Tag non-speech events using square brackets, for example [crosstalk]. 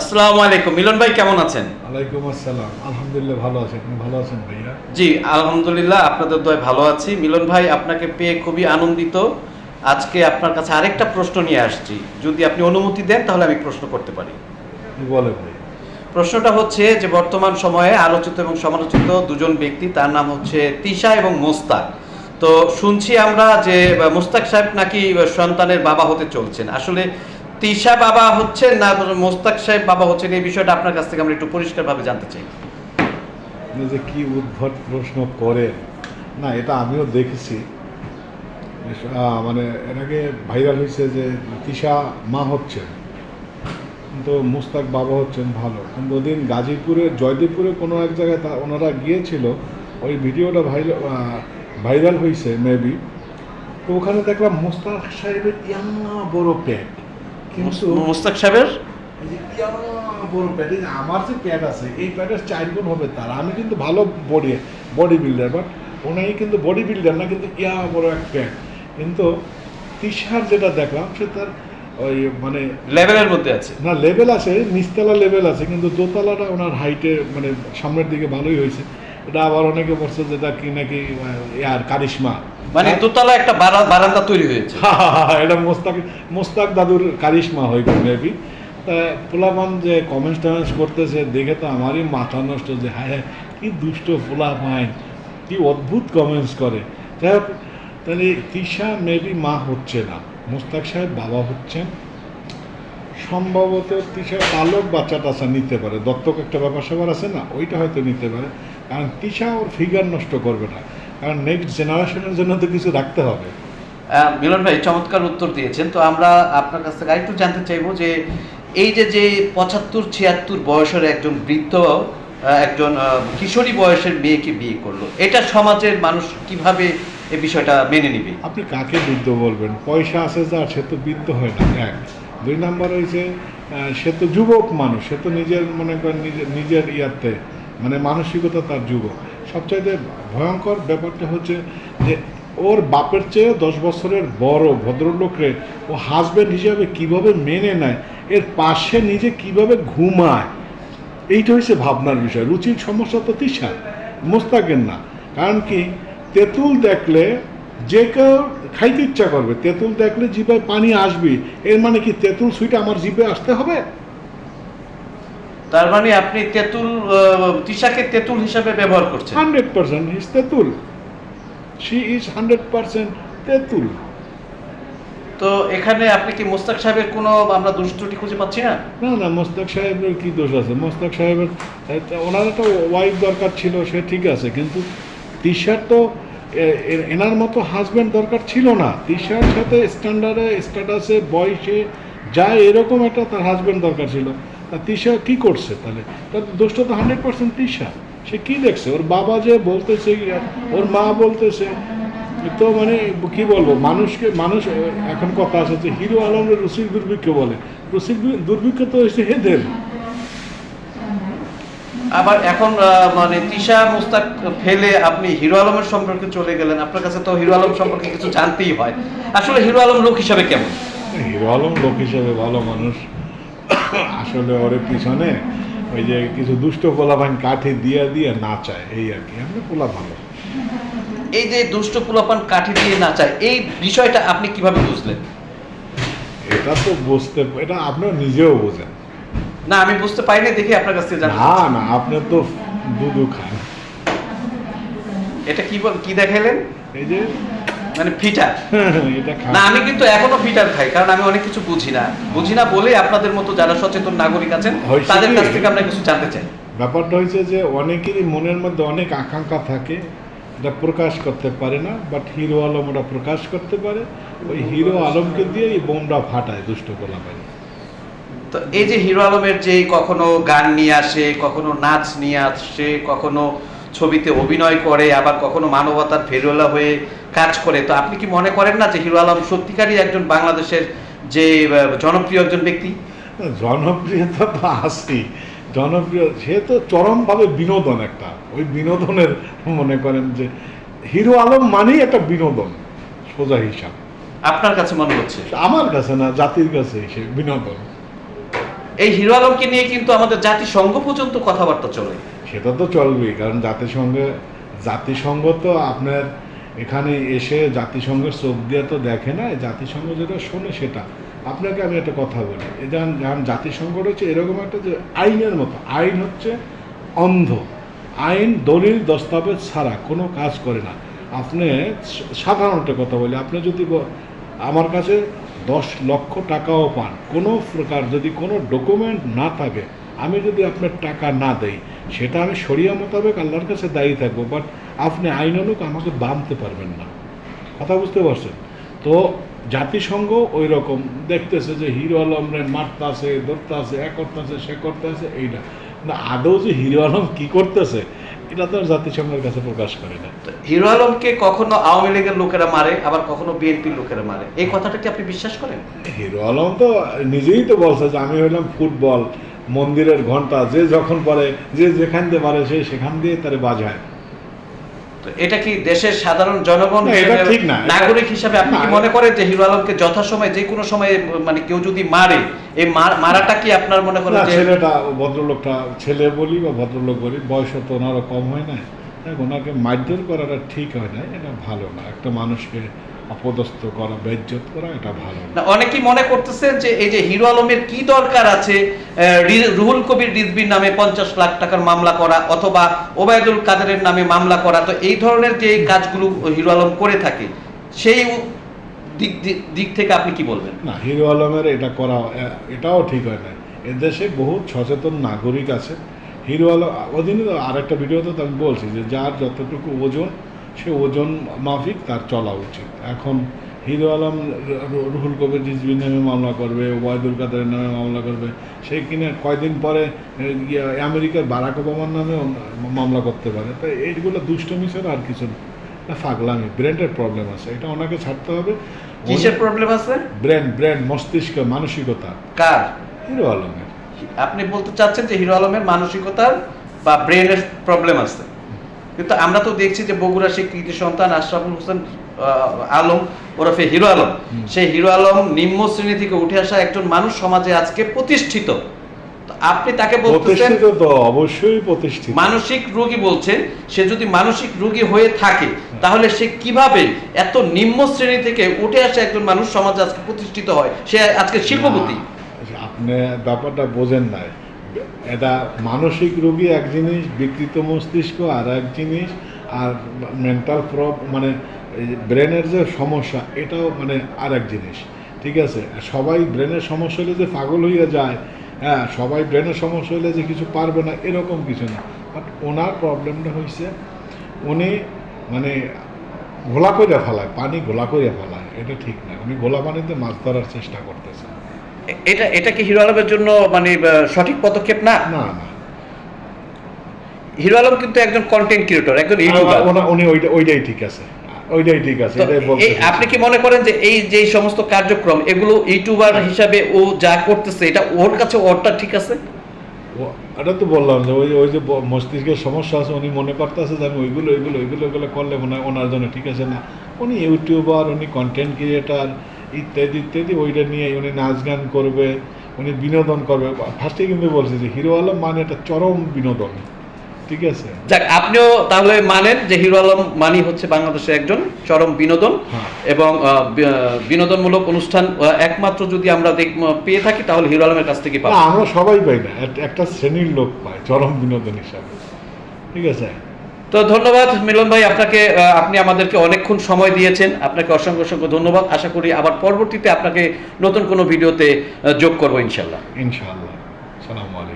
আসসালামু আলাইকুম। মিলন ভাই কেমন আছেন? ওয়ালাইকুম আসসালাম। আলহামদুলিল্লাহ ভালো আছি। আপনি ভালো আছেন ভাইয়া? জি আলহামদুলিল্লাহ আপনাদের দয় ভালো আছি। মিলন ভাই আপনাকে পেয়ে খুবই আনন্দিত। আজকে আপনার কাছে আরেকটা প্রশ্ন নিয়ে আসছি। যদি আপনি অনুমতি দেন তাহলে আমি প্রশ্ন করতে পারি। বলেন ভাই প্রশ্নটা হচ্ছে যে বর্তমান সময়ে আলোচিত এবং সমালোচিত দুজন ব্যক্তি তার নাম হচ্ছে তিশা এবং মোস্তাক। তো শুনছি আমরা যে মোস্তাক সাহেব নাকি সন্তানের বাবা হতে চলছেন। আসলে তিশা বাবা হচ্ছেন না মোস্তাক সাহেব বাবা হচ্ছেন, এই বিষয়টা আপনার কাছ থেকে আমরা একটু পরিষ্কারভাবে জানতে চাই। যে কি উদ্ভট প্রশ্ন করেন, না, এটা আমিও দেখেছি। মানে এটাকে ভাইরাল হয়েছে যে তিশা মা হচ্ছেন, কিন্তু মুস্তাক বাবা হচ্ছেন ভালো। কিন্তু ওদিন গাজীপুরে, জয়দেবপুরে কোনো এক জায়গায় তা, ওনারা গিয়েছিল, ওই ভিডিওটা ভাইরাল ভাইরাল হয়েছে, মেবি। তো ওখানে দেখলাম মুস্তাক সাহেবের ইয়াম্মা বড় পেট। কিন্তু মোস্তাক সাহেবের? বড় যে আমার যে প্যাট আছে এই প্যাটের চার গুণ হবে তার। আমি কিন্তু ভালো বডি বডি বিল্ডার বাট ওনাই কিন্তু বডি বিল্ডার না কিন্তু ইয়া বড় এক প্যাট কিন্তু তিশার যেটা দেখলাম সে তার ওই মানে লেভেলের মধ্যে আছে। না লেভেল আছে নিচতলা লেভেল আছে কিন্তু দোতলাটা ওনার হাইটে মানে সামনের দিকে ভালোই হয়েছে। এটা আবার অনেকে বলছে যেটা কি নাকি ইয়ার কারিশমা। মানে দোতলা একটা বারান্দা তৈরি হয়েছে। এটা মোস্তাক মোস্তাক দাদুর কারিশমা হইবে মেবি। পোলাপান যে কমেন্টস টমেন্টস করতেছে দেখে তো আমারই মাথা নষ্ট যে হ্যাঁ হ্যাঁ কি দুষ্ট পোলা পাইন কি অদ্ভুত কমেন্টস করে। যাই হোক তাহলে তিশা মেবি মা হচ্ছে না মোস্তাক সাহেব বাবা হচ্ছেন। সম্ভবত তিশা পালক বাচ্চা টাচ্চা নিতে পারে। দত্তক একটা ব্যাপার স্যাপার আছে না ওইটা হয়তো নিতে পারে। কারণ তিশা ওর ফিগার নষ্ট করবে না। কারণ নেক্সট জেনারেশনের জন্য তো কিছু রাখতে হবে। মিলন ভাই চমৎকার উত্তর দিয়েছেন। তো আমরা আপনার কাছ থেকে আরেকটু জানতে চাইব যে এই যে যে পঁচাত্তর ছিয়াত্তর বয়সের একজন বৃদ্ধ একজন কিশোরী বয়সের মেয়েকে বিয়ে করল এটা সমাজের মানুষ কীভাবে এই বিষয়টা মেনে নিবে? আপনি কাকে বৃদ্ধ বলবেন? পয়সা আছে যার সে তো বৃদ্ধ হয় না। এক। দুই নাম্বার হয়েছে সে তো যুবক মানুষ সে তো নিজের মনে করেন নিজের নিজের ইয়াতে মানে মানসিকতা তার যুবক। সবচাইতে ভয়ঙ্কর ব্যাপারটা হচ্ছে যে ওর বাপের চেয়ে দশ বছরের বড় ভদ্রলোকরে ও হাজব্যান্ড হিসাবে কীভাবে মেনে নেয়, এর পাশে নিজে কীভাবে ঘুমায়, এইটা হচ্ছে ভাবনার বিষয়। রুচির সমস্যা তো তিসা মোস্তাকের না। কারণ কি, তেঁতুল দেখলে যে কেউ খাইতে ইচ্ছা করবে, তেঁতুল দেখলে জিভে পানি আসবে এর মানে কি, তেঁতুল সুইটা আমার জিভে আসতে হবে? তার মানে আপনি তেঁতুল তিশাকে তেঁতুল হিসাবে ব্যবহার করছেন। হান্ড্রেড পার্সেন্ট ইজ তেঁতুল। শি ইজ হান্ড্রেড পার্সেন্ট তেঁতুল। তো এখানে আপনি কি মোস্তাক সাহেবের কোনো আমরা দোষ ত্রুটি খুঁজে পাচ্ছি না? না না মোস্তাক সাহেবের কি দোষ আছে? মোস্তাক সাহেবের ওনার একটা ওয়াইফ দরকার ছিল সে ঠিক আছে কিন্তু তিশার তো এনার মতো হাজব্যান্ড দরকার ছিল না। তিশার সাথে স্ট্যান্ডার্ডে স্ট্যাটাসে বয়সে যা এরকম একটা তার হাজব্যান্ড দরকার ছিল। তা তিশা কি করছে? তাহলে তার দোষটা তো হান্ড্রেড পার্সেন্ট তিশা। সে কি দেখছে? ওর বাবা যে বলতেছে ওর মা বলতেছে তো মানে কি বলব? মানুষকে মানুষ এখন কথা আছে যে হিরো আলমের রসিক দুর্ভিক্ষ বলে। রসিক দুর্ভিক্ষ তো এসে হেদের আবার এখন মানে তিশা মুস্তাক ফেলে আপনি হিরো আলমের সম্পর্কে চলে গেলেন। আপনার কাছে তো হিরো আলম সম্পর্কে কিছু জানতেই হয়। আসলে হিরো আলম লোক হিসাবে কেমন? হিরো আলম লোক হিসেবে ভালো মানুষ। আসলে ওর পিছনে ওই যে কিছু দুষ্ট পোলাপান কাঠি দিয়ে দিয়ে নাচায় এই আর কি। এমনি পোলা ভালো। এই যে দুষ্ট পোলাপান কাঠি দিয়ে নাচায় এই বিষয়টা আপনি কীভাবে বুঝলেন? এটা তো বুঝতে এটা আপনিও নিজেও বোঝেন। না আমি বুঝতে পারিনি দেখে আপনার কাছ থেকে জানতে না না আপনি তো দুধু খান। এটা কি বল কি দেখাইলেন? এই যে মানে ফিটার। [laughs] না আমি কিন্তু এখনও ফিটার খাই কারণ আমি অনেক কিছু বুঝি না। বুঝি না বলে আপনাদের মতো যারা সচেতন নাগরিক আছেন তাদের কাছ থেকে আমরা কিছু জানতে চাই। ব্যাপারটা হয়েছে যে অনেকেরই মনের মধ্যে অনেক আকাঙ্ক্ষা থাকে এটা প্রকাশ করতে পারে না বাট হিরো আলম ওটা প্রকাশ করতে পারে। ওই হিরো আলমকে দিয়ে এই বোমটা ফাটায় দুষ্ট গোলা পায় তো এই যে হিরো আলমের যে কখনো গান নিয়ে আসে কখনো নাচ নিয়ে আসে কখনো ছবিতে অভিনয় করে আবার কখনো মানবতার ফেরোলা হয়ে কাজ করে। তো আপনি কি মনে করেন না যে হিরো আলম সত্যিকারই একজন বাংলাদেশের যে জনপ্রিয় একজন ব্যক্তি? জনপ্রিয়তা তো আসি। জনপ্রিয় সে তো চরমভাবে বিনোদন একটা। ওই বিনোদনের মনে করেন যে হিরো আলম মানেই একটা বিনোদন সোজা হিসাব। আপনার কাছে মনে হচ্ছে? আমার কাছে না জাতির কাছে সে বিনোদন। এই হিরো আলমকে নিয়ে কিন্তু আমাদের জাতিসংঘ পর্যন্ত কথাবার্তা চলে। সেটা তো চলবেই, কারণ জাতিসংঘে, জাতিসংঘ তো আপনার এখানে এসে জাতিসংঘের চোখ দিয়ে তো দেখে না জাতিসংঘ যেটা শোনে সেটা। আপনাকে আমি একটা কথা বলি যেমন যেমন জাতিসংঘ হচ্ছে এরকম একটা যে আইনের মতো, আইন হচ্ছে অন্ধ। আইন দলিল দস্তাবেজ ছাড়া কোনো কাজ করে না। আপনি সাধারণ একটা কথা বলি, আপনি যদি আমার কাছে দশ লক্ষ টাকাও পান, কোনো প্রকার যদি কোনো ডকুমেন্ট না থাকে আমি যদি আপনার টাকা না দেই সেটা আমি সরিয়া মোতাবেক আল্লাহর কাছে দায়ী থাকব বাট আপনি আইনানুক আমাকে বাঁধতে পারবেন না। কথা বুঝতে পারছেন? তো জাতিসংঘ ওই রকম দেখতেছে যে হিরো আলমরে মারতে আছে ধরতে আছে এ করতে আছে সে করতে আছে এইটা না আদৌ যে হিরো আলম কি করতেছে এটা তো আর জাতিসংঘের কাছে প্রকাশ করে না। হিরো আলমকে কখনো আওয়ামী লীগের লোকেরা মারে আবার কখনো বিএনপির লোকেরা মারে? এই কথাটা কি আপনি বিশ্বাস করেন? হিরো আলম তো নিজেই তো বলছে যে আমি হইলাম ফুটবল মন্দিরের ঘণ্টা যে যখন পারে যে যেখান দিয়ে পারে সে সেখান দিয়ে তারে বাজায় এটা কি দেশের সাধারণ জনগণ। নাগরিক হিসাবে আপনি কি মনে করেন যে হিরো আলমকে যথাসময়ে যে কোনো সময়ে মানে কেউ যদি মারে এই মারাটা কি আপনার মনে করেন ছেলেটা ভদ্রলোকটা ছেলে বলি বা ভদ্রলোক বলি বয়স তো ওনারও কম হয় না ওনাকে মারধর করাটা ঠিক হয় না এটা ভালো না একটা মানুষকে অপদস্থ করা বেজ্জত করা এটা ভালো না। অনেকেই মনে করতেছেন যে এই যে হিরো আলমের কি দরকার আছে রুহুল কবির রিজবির নামে পঞ্চাশ লাখ টাকার মামলা করা অথবা ওবায়দুল কাদেরের নামে মামলা করা তো এই ধরনের যে কাজগুলো হিরো আলম করে থাকে সেই দিক দিক- থেকে আপনি কি বলবেন? না হিরো আলমের এটা করা এটাও ঠিক হয় না। এদেশে বহু সচেতন নাগরিক আছে। হিরো আলম ওদিনে তো আরেকটা ভিডিওতে তো আমি বলছি যে যার যতটুকু ওজন সে ওজন মাফিক তার চলা উচিত। এখন হিরো আলম রুহুল কবির রিজভির নামে মামলা করবে ওবায়দুল কাদের নামে মামলা করবে। সে কিনে কয়দিন পরে আমেরিকার বারাক ওবামার নামেও মামলা করতে পারে। তো এইগুলো দুষ্টমি ছাড়া আর কিছু না। না, ফাগলামি ব্রেনের প্রবলেম আছে। এটা ওনাকে ছাড়তে হবে। কিসের প্রবলেম আছে? ব্রেন ব্রেন মস্তিষ্ক মানসিকতা। কার? হিরো আলমের। আপনি বলতে চাচ্ছেন যে হিরো আলমের মানসিকতার বা ব্রেনের প্রবলেম আছে? কিন্তু আমরা তো দেখছি যে বগুড়া সেই কৃতি সন্তান আশরাফুল হোসেন আলম ওরফে হিরো আলম। সেই হিরো আলম নিম্ন শ্রেণি থেকে উঠে আসা একজন মানুষ সমাজে আজকে প্রতিষ্ঠিত। আপনি তাকে বলতেছেন তো অবশ্যই প্রতিষ্ঠিত। মানসিক রোগী বলছেন সে যদি মানসিক রোগী হয়ে থাকে তাহলে সে কীভাবে এত নিম্ন শ্রেণি থেকে উঠে আসা একজন মানুষ সমাজে আজকে প্রতিষ্ঠিত হয়? সে আজকে শিল্পপতি। আপনি ব্যাপারটা বোঝেন নাই। এটা মানসিক রোগী এক জিনিস, বিকৃত মস্তিষ্ক আর এক জিনিস, আর মেন্টাল প্রব মানে ব্রেনের যে সমস্যা, এটাও মানে আর এক জিনিস, ঠিক আছে? সবাই ব্রেনের সমস্যা হলে যে পাগল হইয়া যায় হ্যাঁ সবাই ব্রেনের সমস্যা হলে যে কিছু পারবে না, এরকম কিছু না। বাট ওনার প্রবলেমটা হয়েছে উনি মানে ঘোলা করে ফেলায়, পানি ঘোলা করে ফেলায়, এটা ঠিক না। উনি ঘোলা পানিতে মাছ ধরার চেষ্টা করতেছে এ- এটা এটা কি হিরো আলমের জন্য মানে সঠিক পদক্ষেপ? না। হিরো আলম কিন্তু একজন কন্টেন্ট ক্রিয়েটর একজন ইউটিউবার উনি ওইটা ওইটাই ঠিক আছে। ওইটাই ঠিক আছে আপনি কি মনে করেন যে এই যে সমস্ত কার্যক্রম এগুলো ইউটিউবার হিসাবে ও যা করতেছে এটা ওর কাছে ওরটা ঠিক আছে? এটা তো বললাম যে ওই ওই যে মস্তিষ্কের সমস্যা আছে উনি মনে করতেছে যে আমি ওইগুলো ওইগুলো ওইগুলো ওইগুলো করলে মনে হয় ওনার জন্য ঠিক আছে। না উনি ইউটিউবার উনি কন্টেন্ট ক্রিয়েটার ইত্যাদি ইত্যাদি ওইটা নিয়ে উনি নাচ গান করবে উনি বিনোদন করবে। ফার্স্টে কিন্তু বলছে যে হিরো আলম মানে একটা চরম বিনোদন। ঠিক আছে? যাক আপনিও তাহলে মানেন যে হিরো আলম মানি হচ্ছে বাংলাদেশের একজন চরম বিনোদন। হ্যাঁ। এবং বিনোদনমূলক অনুষ্ঠান একমাত্র যদি আমরা দেখ- পেয়ে থাকি তাহলে হিরো আলমের কাছ থেকে পাবো। আমরা সবাই পাই না। একটা শ্রেণির লোক পায় চরম বিনোদন হিসাবে। ঠিক আছে? তো ধন্যবাদ, মিলন ভাই, আপনাকে আপনি আমাদেরকে অনেকক্ষণ সময় দিয়েছেন। আপনাকে অসংখ্য অসংখ্য ধন্যবাদ। আশা করি আবার পরবর্তীতে আপনাকে নতুন কোনো ভিডিওতে যোগ করব ইনশাল্লাহ। ইনশাল্লাহ সালামু আলাইকুম।